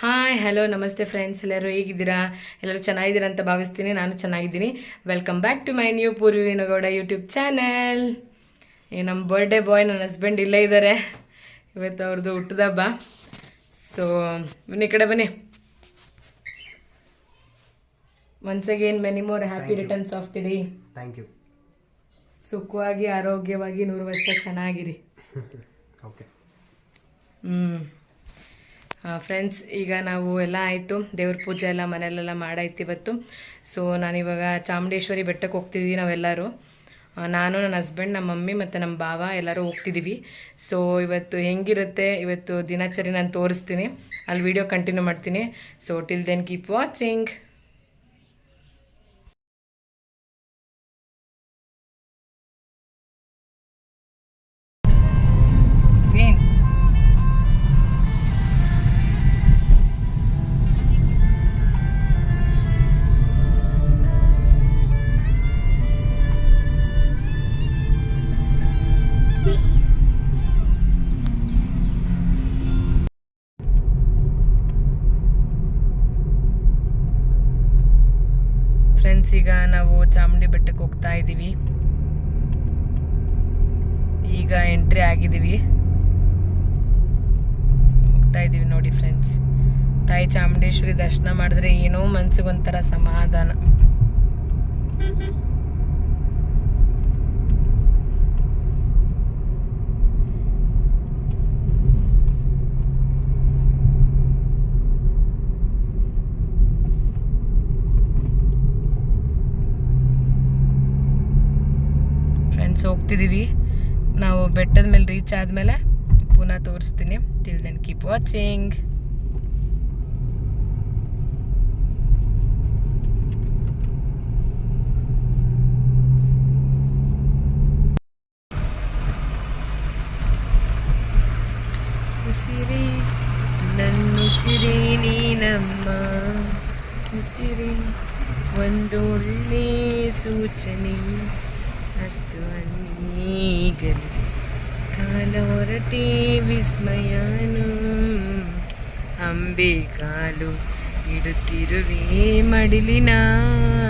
Hi hello ನಮಸ್ತೆ friends ಎಲ್ಲರೂ ಹೇಗಿದ್ದೀರಾ? ಎಲ್ಲರೂ ಚೆನ್ನಾಗಿದ್ದೀರಾ ಅಂತ ಭಾವಿಸ್ತೀನಿ ನಾನು ಚೆನ್ನಾಗಿದ್ದೀನಿ. Welcome back to my new Poorvi Venugowda YouTube channel ಈ ನಮ್ಮ ಬರ್ಡೇ ಬಾಯ್ ನನ್ನ ಹಸ್ಬೆಂಡ್ ಇಲ್ಲೇ ಇದ್ದಾರೆ ಇವತ್ತು ಅವ್ರದ್ದು ಹುಟ್ಟದ ಹಬ್ಬ. ಸೊ ಬನ್ನಿ ಕಡೆ ಬನ್ನಿ. Once again many more happy returns of the day thank you ಸುಖವಾಗಿ ಆರೋಗ್ಯವಾಗಿ ನೂರು ವರ್ಷ ಚೆನ್ನಾಗಿರಿ. ಓಕೆ ಹ್ಞೂ ಫ್ರೆಂಡ್ಸ್ ಈಗ ನಾವು ಎಲ್ಲ ಆಯಿತು. ದೇವ್ರ ಪೂಜೆ ಎಲ್ಲ ಮನೆಯಲ್ಲೆಲ್ಲ ಮಾಡಾಯ್ತು ಇವತ್ತು. ಸೊ ನಾನಿವಾಗ ಚಾಮುಂಡೇಶ್ವರಿ ಬೆಟ್ಟಕ್ಕೆ ಹೋಗ್ತಿದ್ದೀವಿ ನಾವೆಲ್ಲರೂ. ನಾನು ನನ್ನ ಹಸ್ಬೆಂಡ್ ನಮ್ಮ ಮಮ್ಮಿ ಮತ್ತು ನಮ್ಮ ಬಾವ ಎಲ್ಲರೂ ಹೋಗ್ತಿದ್ದೀವಿ ಸೊ ಇವತ್ತು ಹೆಂಗಿರುತ್ತೆ ಇವತ್ತು ದಿನಚರಿ ನಾನು ತೋರಿಸ್ತೀನಿ. ಅಲ್ಲಿ ವಿಡಿಯೋ ಕಂಟಿನ್ಯೂ ಮಾಡ್ತೀನಿ. So till then keep watching friends ಈಗ ನಾವು ಚಾಮುಂಡಿ ಬೆಟ್ಟಕ್ಕೆ ಹೋಗ್ತಾ ಇದ್ದೀವಿ. ಈಗ ಎಂಟ್ರಿ ಆಗಿದ್ದೀವಿ. ಹೋಗ್ತಾ ಇದ್ದೀವಿ ನೋಡಿ ಫ್ರೆಂಡ್ಸ್ ತಾಯಿ ಚಾಮುಂಡೇಶ್ವರಿ ದರ್ಶನ ಮಾಡಿದ್ರೆ ಏನೋ ಮನ್ಸಿಗೊಂಥರ ಸಮಾಧಾನ. ಫ್ರೆಂಡ್ಸ್ ಹೋಗ್ತಿದ್ದೀವಿ ನಾವು ಬೆಟ್ಟದ ಮೇಲೆ ರೀಚ್ ಆದಮೇಲೆ ಪುನಃ ತೋರಿಸ್ತೀನಿ. ಟಿಲ್ ದೆನ್ ಕೀಪ್ ವಾಚಿಂಗ್ ಉಸಿರಿ ನನ್ನುಸಿರಿ ನೀನಮ್ಮ. ಉಸಿರಿ ಒಂದೊಳ್ಳೆ ಸೂಚನೆ. ಅನ್ನೀಗಲು ಕಾಲ ಹೊರಟೆ ವಿಸ್ಮಯನು ಅಂಬೆ ಕಾಲು ಇಡುತ್ತಿರುವೆ ಮಡಿಲಿನ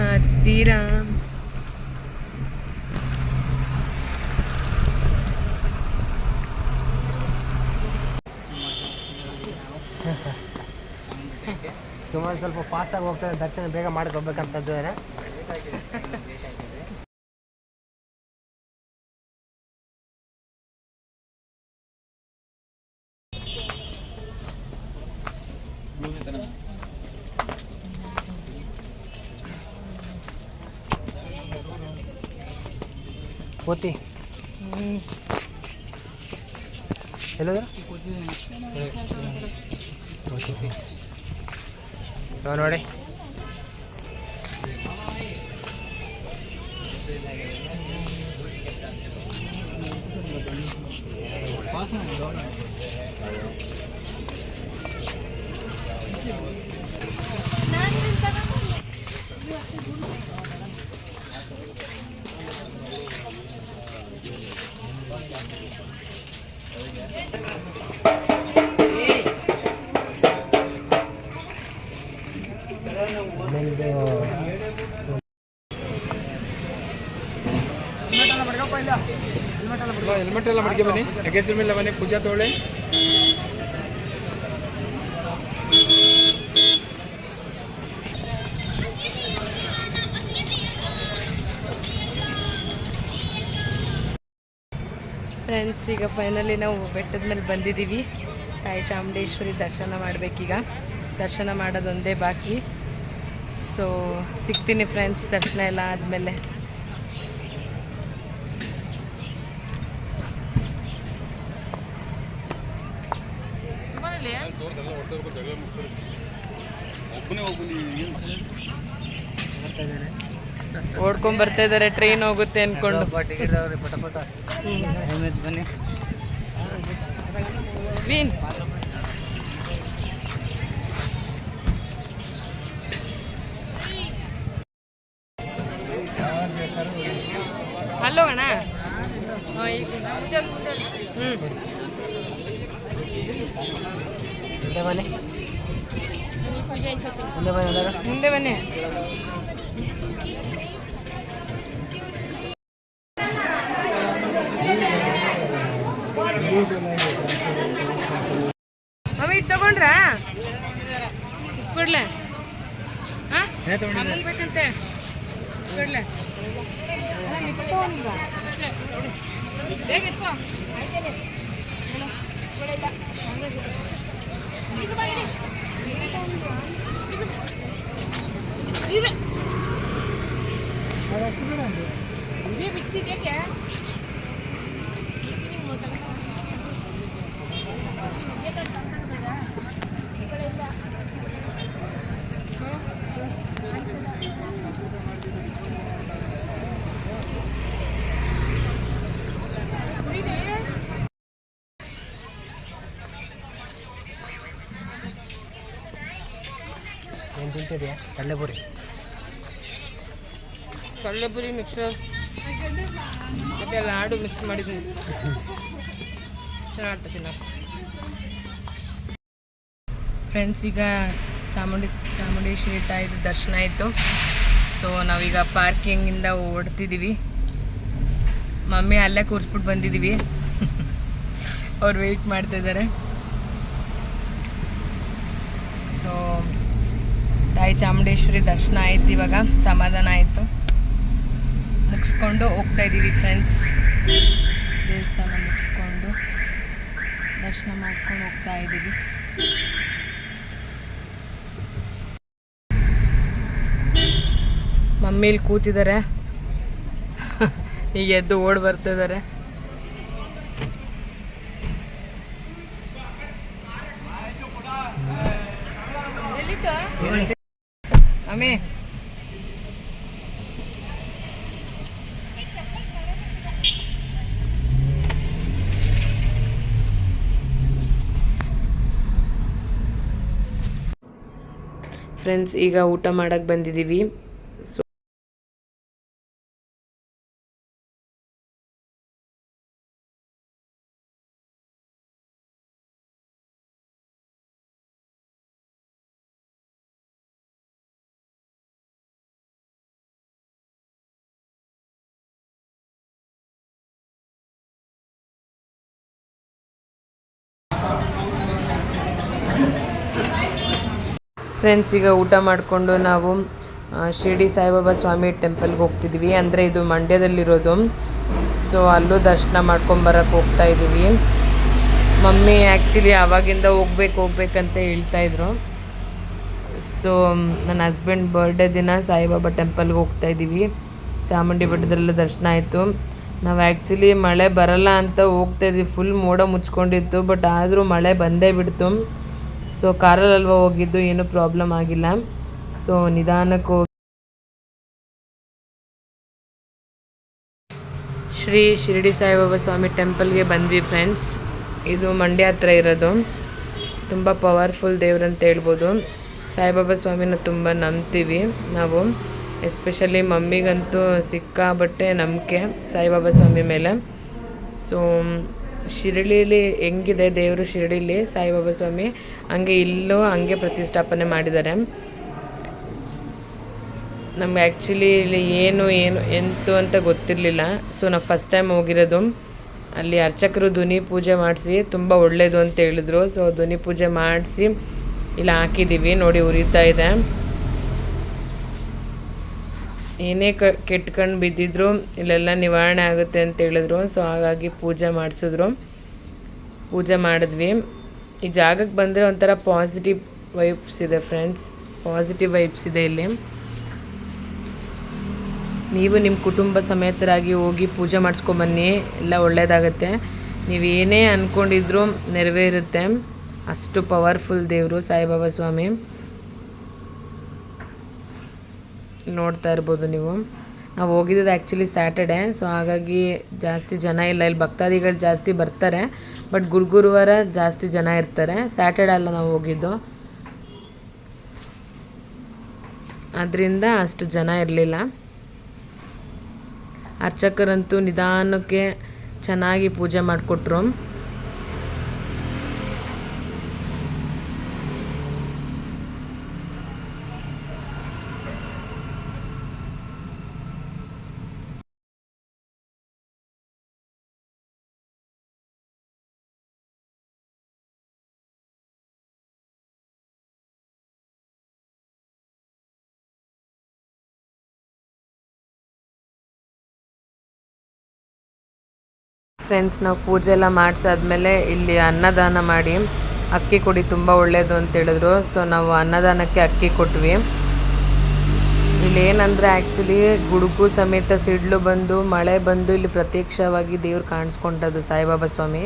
ಹತ್ತಿರ ಸುಮಾರು ಸ್ವಲ್ಪ ಫಾಸ್ಟಾಗಿ ಹೋಗ್ತಾರೆ ದರ್ಶನ ಬೇಗ ಮಾಡ್ಕೋಬೇಕಂತಂದ್ರೆ ನೋಡಿ ನಿಮ್ಮದು ಹೆಲ್ಮೆಟ್ ಎಲ್ಲ ಮಡಿಕೆ ಬನ್ನಿ. ಮೇಲೆ ಬನ್ನಿ. ಪೂಜಾ ತೊಳೆ ಫ್ರೆಂಡ್ಸ್ ಈಗ ಫೈನಲಿ ನಾವು ಬೆಟ್ಟದ ಮೇಲೆ ಬಂದಿದ್ದೀವಿ. ತಾಯಿ ಚಾಮುಂಡೇಶ್ವರಿ ದರ್ಶನ ಮಾಡಬೇಕೀಗ. ದರ್ಶನ ಮಾಡೋದೊಂದೇ ಬಾಕಿ. ಸೊ ಸಿಗ್ತೀನಿ ಫ್ರೆಂಡ್ಸ್ ದರ್ಶನ ಎಲ್ಲ ಆದಮೇಲೆ. ಓಡ್ಕೊಂಡ್ ಬರ್ತಾ ಇದಾರೆ ಟ್ರೈನ್ ಹೋಗುತ್ತೆ ಅನ್ಕೊಂಡು. ಬನ್ನಿ. ವೀನ್. ಅಣ್ಣ. ಹಾಂ ಈಗ ಹ್ಞೂ ಮುಂದೆ ಬನ್ನಿ ಮುಂದೆ ಬನ್ನಿ ಮುಂದೆ ಬನ್ನಿ ಮಮ್ಮಿ ತಗೊಂಡ್ರಾ? ಕೊಡ್ಲೆ? ಹಾಂ? ಬೇಕಂತೆ. ಕೊಡ್ಲೆ. ಬಡೈತಾ ಹಾಗೆ ಇದೆ ನೀನು ಬಾಗಿಲಿ ಪುರಿ ಕಡಲೆಪುರಿ ಕಡಲೆಪುರಿ ಮಿಕ್ಸ್ ಮತ್ತೆ ಲಾಡು ಮಿಕ್ಸ್ ಮಾಡಿದ್ದೀನಿ. ಚೆನ್ನಾಗಿ ತಿನ್ನೋಕೆ. ಫ್ರೆಂಡ್ಸ್ ಈಗ ಚಾಮುಂಡಿ ಚಾಮುಂಡೇಶ್ವರಿ ತಾಯಿದ ದರ್ಶನ ಆಯಿತು. ಸೊ ನಾವೀಗ ಪಾರ್ಕಿಂಗಿಂದ ಓಡ್ತಿದ್ದೀವಿ ಮಮ್ಮಿ ಅಲ್ಲೇ ಕೂರಿಸ್ಬಿಟ್ಟು ಬಂದಿದ್ದೀವಿ ಅವ್ರು ವೆಯ್ಟ್ ಮಾಡ್ತಾಯಿದ್ದಾರೆ ಸೊ ತಾಯಿ ಚಾಮುಂಡೇಶ್ವರಿ ದರ್ಶನ ಆಯ್ತು ಇವಾಗ, ಸಮಾಧಾನ ಆಯಿತು. ಮುಗಿಸ್ಕೊಂಡು ಹೋಗ್ತಾ ಇದ್ದೀವಿ ಫ್ರೆಂಡ್ಸ್ ದೇವಸ್ಥಾನ ಮುಗಿಸ್ಕೊಂಡು ದರ್ಶನ ಮಾಡ್ಕೊಂಡು ಹೋಗ್ತಾ ಇದ್ದೀವಿ ಮಮ್ಮಿಲಿ ಕೂತಿದ್ದಾರೆ. ಈಗ ಎದ್ದು ಓಡ್ ಬರ್ತಿದ್ದಾರೆ ಮಮ್ಮಿ ಫ್ರೆಂಡ್ಸ್ ಈಗ ಊಟ ಮಾಡಕ್ಕೆ ಬಂದಿದ್ದೀವಿ. ಫ್ರೆಂಡ್ಸ್ ಈಗ ಊಟ ಮಾಡಿಕೊಂಡು ನಾವು ಶಿರ್ಡಿ ಸಾಯಿಬಾಬಾ ಸ್ವಾಮಿ ಟೆಂಪಲ್ಗೆ ಹೋಗ್ತಿದ್ವಿ. ಅಂದರೆ ಇದು ಮಂಡ್ಯದಲ್ಲಿರೋದು. ಸೊ ಅಲ್ಲೂ ದರ್ಶನ ಮಾಡ್ಕೊಂಬರಕ್ಕೆ ಹೋಗ್ತಾ ಇದ್ದೀವಿ ಮಮ್ಮಿ ಆ್ಯಕ್ಚುಲಿ ಆವಾಗಿಂದ ಹೋಗ್ಬೇಕು, ಹೋಗ್ಬೇಕಂತ ಹೇಳ್ತಾ ಇದ್ರು. ಸೊ ನನ್ನ ಹಸ್ಬೆಂಡ್ ಬರ್ಡೇ ದಿನ ಸಾಯಿಬಾಬಾ ಟೆಂಪಲ್ಗೆ ಹೋಗ್ತಾ ಇದ್ದೀವಿ ಚಾಮುಂಡಿ ಬೆಟ್ಟದಲ್ಲ ದರ್ಶನ ಆಯಿತು. ನಾವು ಆ್ಯಕ್ಚುಲಿ ಮಳೆ ಬರಲ್ಲ ಅಂತ ಹೋಗ್ತಾ ಇದ್ವಿ. ಫುಲ್ ಮೋಡ ಮುಚ್ಕೊಂಡಿತ್ತು ಬಟ್ ಆದರೂ ಮಳೆ ಬಂದೇ ಬಿಡ್ತು. ಸೊ ಕಾರಲ್ಲಲ್ವ ಹೋಗಿದ್ದು ಏನೂ ಪ್ರಾಬ್ಲಮ್ ಆಗಿಲ್ಲ. ಸೊ ನಿಧಾನಕ್ಕೆ ಹೋಗಿ. ಶ್ರೀ ಶಿರಡಿ ಸಾಯಿಬಾಬಾ ಸ್ವಾಮಿ ಟೆಂಪಲ್ಗೆ ಬಂದ್ವಿ ಫ್ರೆಂಡ್ಸ್ ಇದು ಮಂಡ್ಯ ಹತ್ರ ಇರೋದು. ತುಂಬ ಪವರ್ಫುಲ್ ದೇವ್ರಂತ ಹೇಳ್ಬೋದು. ಸಾಯಿಬಾಬಾ ಸ್ವಾಮಿನ ತುಂಬ ನಂಬ್ತೀವಿ ನಾವು. ಎಸ್ಪೆಷಲಿ ಮಮ್ಮಿಗಂತೂ ಸಿಕ್ಕಾಬಟ್ಟೆ ನಂಬಿಕೆ ಸಾಯಿಬಾಬಾ ಸ್ವಾಮಿ ಮೇಲೆ. ಸೊ ಶಿರಡಿಲಿ ಹೆಂಗಿದೆ ದೇವರು ಶಿರಡಿಲಿ ಸಾಯಿಬಾಬಾ ಸ್ವಾಮಿ? ಹಂಗೆ ಇಲ್ಲೂ ಹಂಗೆ ಪ್ರತಿಷ್ಠಾಪನೆ ಮಾಡಿದ್ದಾರೆ. ನಮ್ಗೆ ಆ್ಯಕ್ಚುಲಿ ಇಲ್ಲಿ ಏನು ಏನು, ಎಂತು ಅಂತ ಗೊತ್ತಿರಲಿಲ್ಲ. ಸೊ ನಾವು ಫಸ್ಟ್ ಟೈಮ್ ಹೋಗಿರೋದು. ಅಲ್ಲಿ ಅರ್ಚಕರು ಧ್ವನಿ ಪೂಜೆ ಮಾಡಿಸಿ ತುಂಬ ಒಳ್ಳೆಯದು ಅಂತ ಹೇಳಿದ್ರು. ಸೊ ಧ್ವನಿ ಪೂಜೆ ಮಾಡಿಸಿ ಇಲ್ಲಿ ಹಾಕಿದ್ದೀವಿ ನೋಡಿ, ಉರಿತಾ ಇದೆ. ಏನೇ ಕ, ಕೆಟ್ಕೊಂಡು ಬಿದ್ದಿದ್ರು ಇಲ್ಲೆಲ್ಲ ನಿವಾರಣೆ ಆಗುತ್ತೆ ಅಂತ ಹೇಳಿದ್ರು. ಸೊ ಹಾಗಾಗಿ ಪೂಜೆ ಮಾಡಿಸಿದ್ರು. ಪೂಜೆ ಮಾಡಿದ್ವಿ. ಈ ಜಾಗಕ್ಕೆ ಬಂದರೆ ಒಂಥರ ಪಾಸಿಟಿವ್ ವೈಬ್ಸ್ ಇದೆ ಫ್ರೆಂಡ್ಸ್ ಪಾಸಿಟಿವ್ ವೈಬ್ಸ್ ಇದೆ ಇಲ್ಲಿ. ನೀವು ನಿಮ್ಮ ಕುಟುಂಬ ಸಮೇತರಾಗಿ ಹೋಗಿ ಪೂಜೆ ಮಾಡಿಸ್ಕೊಂಬನ್ನಿ. ಎಲ್ಲ ಒಳ್ಳೆಯದಾಗತ್ತೆ ಏನೇ ಅಂದ್ಕೊಂಡಿದ್ರು ನೆರವೇರುತ್ತೆ. ಅಷ್ಟು ಪವರ್ಫುಲ್ ದೇವರು ಸಾಯಿಬಾಬಾ ಸ್ವಾಮಿ. ನೋಡ್ತಾ ಇರ್ಬೋದು ನೀವು. ನಾವು ಹೋಗಿದ್ದು ಆ್ಯಕ್ಚುಲಿ ಸ್ಯಾಟರ್ಡೆ ಸೊ ಹಾಗಾಗಿ ಜಾಸ್ತಿ ಜನ ಇಲ್ಲ. ಇಲ್ಲಿ ಭಕ್ತಾದಿಗಳು ಜಾಸ್ತಿ ಬರ್ತಾರೆ ಬಟ್ ಗುರುಗುರುವಾರ ಜಾಸ್ತಿ ಜನ ಇರ್ತಾರೆ. ಸ್ಯಾಟರ್ಡೆ ಅಲ್ಲ ನಾವು ಹೋಗಿದ್ದು. ಅದರಿಂದ ಅಷ್ಟು ಜನ ಇರಲಿಲ್ಲ. ಅರ್ಚಕರಂತೂ ನಿಧಾನಕ್ಕೆ ಚೆನ್ನಾಗಿ ಪೂಜೆ ಮಾಡಿಕೊಟ್ರು. ಫ್ರೆಂಡ್ಸ್ ನಾವು ಪೂಜೆ ಎಲ್ಲ ಮಾಡಿಸಾದ್ಮೇಲೆ ಇಲ್ಲಿ ಅನ್ನದಾನ ಮಾಡಿ, ಅಕ್ಕಿ ಕೊಡಿ ತುಂಬ ಒಳ್ಳೆಯದು ಅಂತ ಹೇಳಿದ್ರು. ಸೊ ನಾವು ಅನ್ನದಾನಕ್ಕೆ ಅಕ್ಕಿ ಕೊಟ್ವಿ. ಇಲ್ಲಿ ಏನಂದರೆ ಆ್ಯಕ್ಚುಲಿ ಗುಡುಗು ಸಮೇತ ಸಿಡ್ಲು ಬಂದು, ಮಳೆ ಬಂದು ಇಲ್ಲಿ ಪ್ರತ್ಯಕ್ಷವಾಗಿ ದೇವ್ರು ಕಾಣಿಸ್ಕೊಂಡದು ಸಾಯಿಬಾಬಾ ಸ್ವಾಮಿ.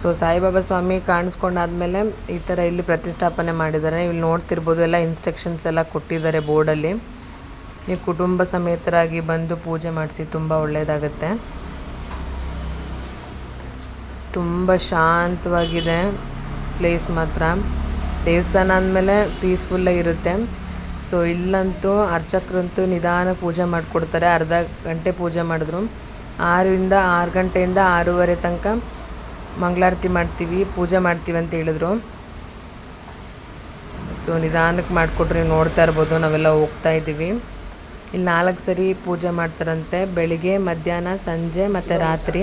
ಸೊ ಸಾಯಿಬಾಬಾ ಸ್ವಾಮಿ ಕಾಣಿಸ್ಕೊಂಡಾದ್ಮೇಲೆ ಈ ಥರ ಇಲ್ಲಿ ಪ್ರತಿಷ್ಠಾಪನೆ ಮಾಡಿದ್ದಾರೆ. ಇಲ್ಲಿ ನೋಡ್ತಿರ್ಬೋದು ಎಲ್ಲ ಇನ್ಸ್ಟ್ರಕ್ಷನ್ಸ್ ಎಲ್ಲ ಕೊಟ್ಟಿದ್ದಾರೆ ಬೋರ್ಡಲ್ಲಿ. ನೀವು ಕುಟುಂಬ ಸಮೇತರಾಗಿ ಬಂದು ಪೂಜೆ ಮಾಡಿಸಿ ತುಂಬ ಒಳ್ಳೆಯದಾಗತ್ತೆ ತುಂಬ ಶಾಂತವಾಗಿದೆ ಪ್ಲೇಸ್ ಮಾತ್ರ. ದೇವಸ್ಥಾನ ಅಂದಮೇಲೆ ಪೀಸ್ಫುಲ್ಲಾಗಿ ಇರುತ್ತೆ. ಸೊ ಇಲ್ಲಂತೂ ಅರ್ಚಕರಂತೂ ನಿಧಾನ ಪೂಜೆ ಮಾಡಿಕೊಡ್ತಾರೆ. ಅರ್ಧ ಗಂಟೆ ಪೂಜೆ ಮಾಡಿದ್ರು. ಆರರಿಂದ ಆರು ಗಂಟೆಯಿಂದ ಆರೂವರೆ ತನಕ ಮಂಗಳಾರತಿ ಮಾಡ್ತೀವಿ, ಪೂಜೆ ಮಾಡ್ತೀವಿ ಅಂತ ಹೇಳಿದ್ರು. ಸೊ ನಿಧಾನಕ್ಕೆ ಮಾಡಿಕೊಡ್ರಿ ನೋಡ್ತಾ ಇರ್ಬೋದು. ನಾವೆಲ್ಲ ಹೋಗ್ತಾ ಇದ್ದೀವಿ. ಇಲ್ಲಿ ನಾಲ್ಕು ಸರಿ ಪೂಜೆ ಮಾಡ್ತಾರಂತೆ. ಬೆಳಿಗ್ಗೆ, ಮಧ್ಯಾಹ್ನ, ಸಂಜೆ ಮತ್ತು ರಾತ್ರಿ.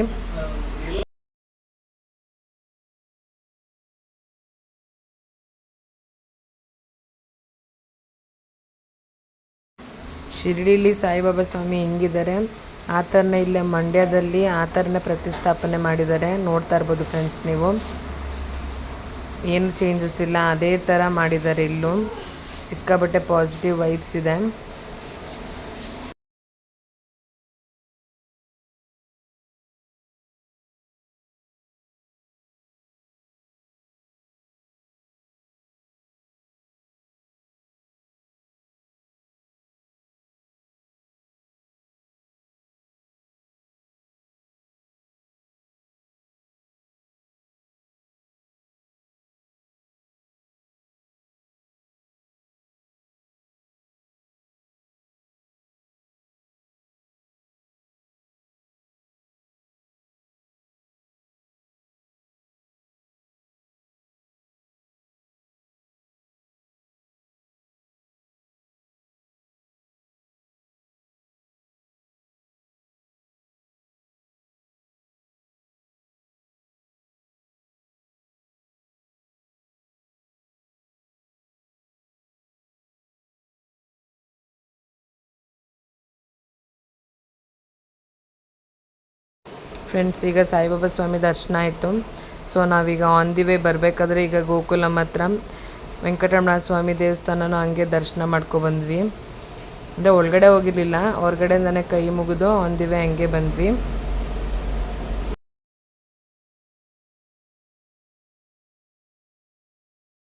ಶಿರಡಿಲಿ ಸಾಯಿಬಾಬಾ ಸ್ವಾಮಿ ಹೆಂಗಿದ್ದಾರೆ? ಆ ಇಲ್ಲೇ ಮಂಡ್ಯದಲ್ಲಿ ಆ ಪ್ರತಿಷ್ಠಾಪನೆ ಮಾಡಿದ್ದಾರೆ. ನೋಡ್ತಾ ಇರ್ಬೋದು ಫ್ರೆಂಡ್ಸ್ ನೀವು. ಏನು ಚೇಂಜಸ್ ಇಲ್ಲ. ಅದೇ ಥರ ಮಾಡಿದ್ದಾರೆ ಇಲ್ಲೂ. ಸಿಕ್ಕಾಬಟ್ಟೆ ಪಾಸಿಟಿವ್ ವೈಬ್ಸ್ ಇದೆ. ಫ್ರೆಂಡ್ಸ್ ಈಗ ಸಾಯಿಬಾಬಾ ಸ್ವಾಮಿ ದರ್ಶನ ಆಯಿತು. ಸೊ ನಾವೀಗ ಆನ್ ದಿ ವೇ ಬರಬೇಕಾದ್ರೆ ಈಗ ಗೋಕುಲಂ ಹತ್ರ ವೆಂಕಟರಮಣ ಸ್ವಾಮಿ ದೇವಸ್ಥಾನನೂ ಹಂಗೆ ದರ್ಶನ ಮಾಡ್ಕೊಬಂದ್ವಿ ಅಂದರೆ ಒಳಗಡೆ ಹೋಗಿರಲಿಲ್ಲ, ಹೊರಗಡೆಯಿಂದನೇ ಕೈ ಮುಗಿದು ಆನ್ ದಿ ವೇ ಹಂಗೆ ಬಂದ್ವಿ.